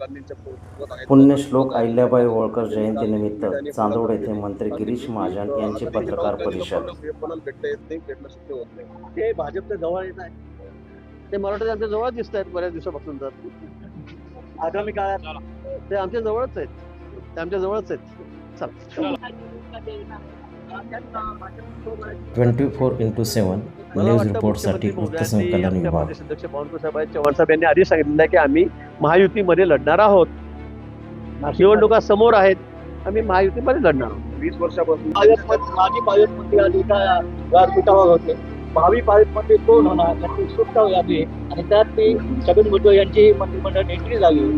आहेत. पुण्यश्लोक अहिल्याबाई होळकर जयंतीनिमित्त चांदोड येथे मंत्री गिरीश महाजन यांची पत्रकार परिषद. हे ते भाजपच्या जवळ येत आहे ते मराठा आमच्या जवळ दिसत आहेत बऱ्याच दिवसापासून तर. आगामी काळात ते आमच्या जवळच आहेत. ते आमच्या जवळच आहेत. चला. Twenty four into seven news रिपोर्टसाठी मुख्यमंत्री वृत्त महोदयांनी संकलन आमच्या विभाग. अध्यक्ष चव्हाण साहेब यांनी आधी सांगितलेलं आहे की आम्ही महायुतीमध्ये लढणार आहोत. निवडणुका समोर आहेत. आम्ही महायुतीमध्ये लढणार आहोत. वीस वर्षापासून. माजी पालकमंत्री आधी का व्यासपीठावर होते. भावी पालकमंत्री कोण होणार याची उत्सुकता लागली आणि त्यात ती छगन भुजबळ यांची मंत्रिमंडळ एंट्री झाली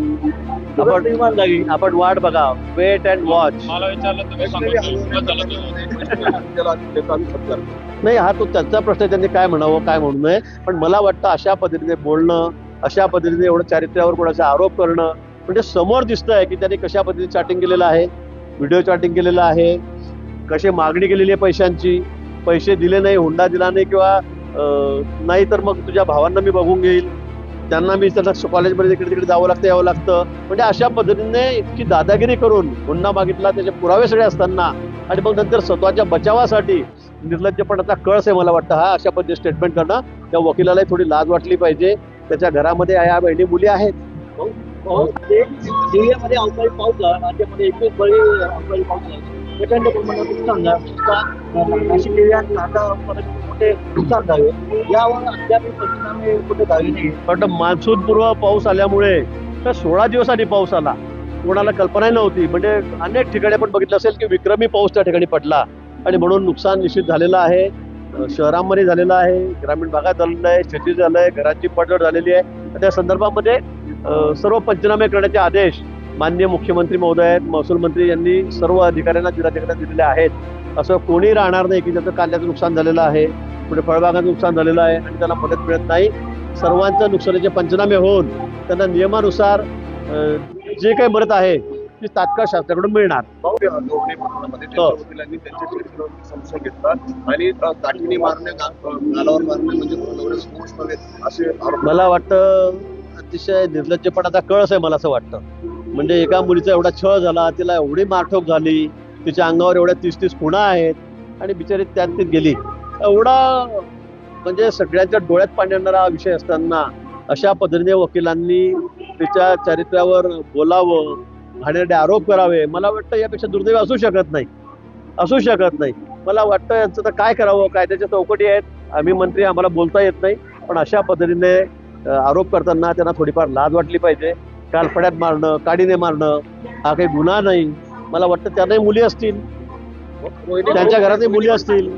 आपण निर्माण झाली आपण वाट बघा. वेट अँड वॉच मला विचारलं त्याचा. नाही हा तो त्यांचा प्रश्न आहे, त्यांनी काय म्हणावं काय म्हणू नये. पण मला वाटतं अशा पद्धतीने बोलणं अशा पद्धतीने एवढं चारित्र्यावर कोणाचा आरोप करणं म्हणजे समोर दिसतंय की त्यांनी कशा पद्धतीने चॅटिंग केलेलं आहे. व्हिडिओ चॅटिंग केलेलं आहे. कशी मागणी केलेली आहे पैशांची. पैसे दिले नाही हुंडा दिला नाही किंवा नाही तर मग तुझ्या भावांना मी बघून घेईल. त्यांना मी त्यांना कॉलेजमध्ये इकडे तिकडे जावं लागतं यावं लागतं. म्हणजे अशा पद्धतीने इतकी दादागिरी करून हुंडा मागितला त्याचे पुरावे सगळे असताना आणि मग नंतर स्वतःच्या बचावासाठी निर्लज्जपणाचा कळस आहे मला वाटतं हा अशा पद्धतीने स्टेटमेंट करणं. त्या वकिलालाही थोडी लाज वाटली पाहिजे. त्याच्या घरामध्ये या बहिणी मुली आहेत. अवकाळी पाऊस एकवीस बळी अवकाळी प्रचंड प्रमाणात नुकसान झालं. नाशिक जिल्ह्यात आता परत नुकसान झाले? यावर अद्याप कुठे झाले नाही. पण मान्सून पूर्व पाऊस आल्यामुळे तर सोळा दिवसांनी पाऊस आला. कोणाला कल्पनाही नव्हती. म्हणजे अनेक ठिकाणी आपण बघितलं असेल की विक्रमी पाऊस त्या ठिकाणी पडला. आणि म्हणून नुकसान निश्चित झालेलं आहे. शहरांमध्ये झालेलं आहे. ग्रामीण भागात झालेलं आहे. शेती झालं आहे घरांची पडझड झालेली आहे. त्या संदर्भामध्ये सर्व पंचनामे करण्याचे आदेश माननीय मुख्यमंत्री महोदय महसूल मंत्री यांनी सर्व अधिकाऱ्यांना जिल्हाधिकाऱ्यांना दिलेले आहेत. असं कोणी राहणार नाही की ज्याचं कांद्याचं नुकसान झालेलं आहे कुठे फळबागाचं नुकसान झालेलं आहे आणि त्याला मदत मिळत नाही. सर्वांचं नुकसानीचे पंचनामे होऊन त्यांना नियमानुसार जे काही मदत आहे ती तात्काळ शासनाकडून मिळणार. हो. म्हणजे मला वाटतं अतिशय निर्लज्जपणाचा कळस आहे मला असं वाटतं. म्हणजे एका मुलीचा एवढा छळ झाला तिला एवढी मारठोक झाली तिच्या अंगावर एवढ्या तीस तीस खुणा आहेत आणि बिचारी त्यात ती गेली. एवढा म्हणजे सगळ्यांच्या डोळ्यात पाणी आणणारा विषय असताना अशा पद्धतीने वकिलांनी तिच्या चारित्र्यावर बोलावं घाणेरडे आरोप करावे मला वाटतं यापेक्षा दुर्दैव असू शकत नाही. असू शकत नाही. मला वाटतं यांचं तर काय करावं कायद्याच्या चौकटी आहेत आम्ही मंत्री आम्हाला बोलता येत नाही पण अशा पद्धतीने आरोप करताना त्यांना थोडीफार लाज वाटली पाहिजे. कालफड्यात मारणं काडीने मारणं हा काही गुन्हा नाही. मला वाटतं त्यांनाही मुली असतील. त्यांच्या घरातही मुली असतील.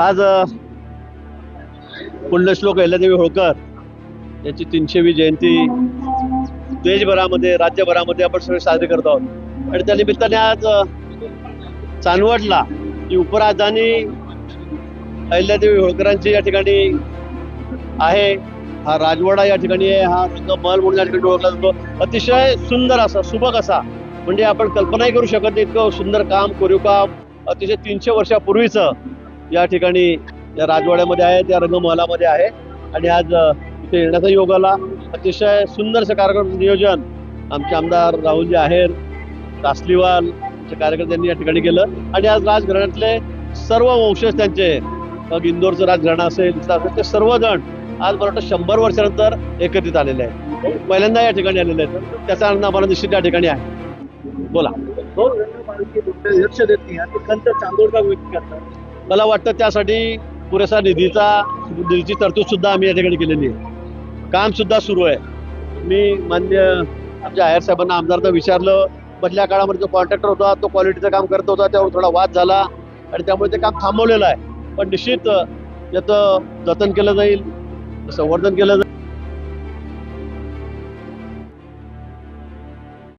आज पुण्यश्लोक अहिल्यादेवी होळकर यांची तीनशेवी जयंती देशभरामध्ये राज्यभरामध्ये आपण सगळे साजरे करत आहोत. आणि त्या निमित्ताने आज चांदवडला ही उपराजधानी अहिल्यादेवी होळकरांची या ठिकाणी आहे. हा राजवाडा या ठिकाणी आहे हा रंगमहल म्हणून या ठिकाणी ओळखला जातो. अतिशय सुंदर असा सुबक असा. म्हणजे आपण कल्पनाही करू शकत नाही इतकं सुंदर काम कोरीव काम अतिशय तीनशे वर्षापूर्वीचं या ठिकाणी या राजवाड्यामध्ये आहे त्या रंगमहलामध्ये आहे. आणि आज इथे येण्याचा योग आला. अतिशय सुंदर कार्यक्रमाचं कार्यक्रम नियोजन आमचे आमदार राहुलजी आहेर कासलीवाल कार्यकर्त्यांनी या ठिकाणी केलं. आणि आज राजघराण्यातले सर्व वंशज त्यांचे मग इंदोरचं राजघराणं असेल असेल ते सर्वजण आज मला वाटतं शंभर वर्षानंतर एकत्रित आलेले आहेत. पहिल्यांदा या ठिकाणी आलेले आहेत. त्याचा आनंद आम्हाला निश्चित या ठिकाणी आहे. बोला. लक्ष देत नाही मला वाटतं त्यासाठी पुरेसा निधीचा निधीची तरतूद सुद्धा आम्ही या ठिकाणी केलेली आहे. काम सुद्धा सुरू आहे. मी मान्य आमच्या आयर साहेबांना आमदारांना विचारलं. मधल्या काळामध्ये जो कॉन्ट्रॅक्टर होता तो क्वालिटीचं काम करत होता. त्यावर थोडा वाद झाला. आणि त्यामुळे ते काम थांबवलेलं आहे. पण निश्चित याचं जतन केलं जाईल. संवर्धन केलं जाईल.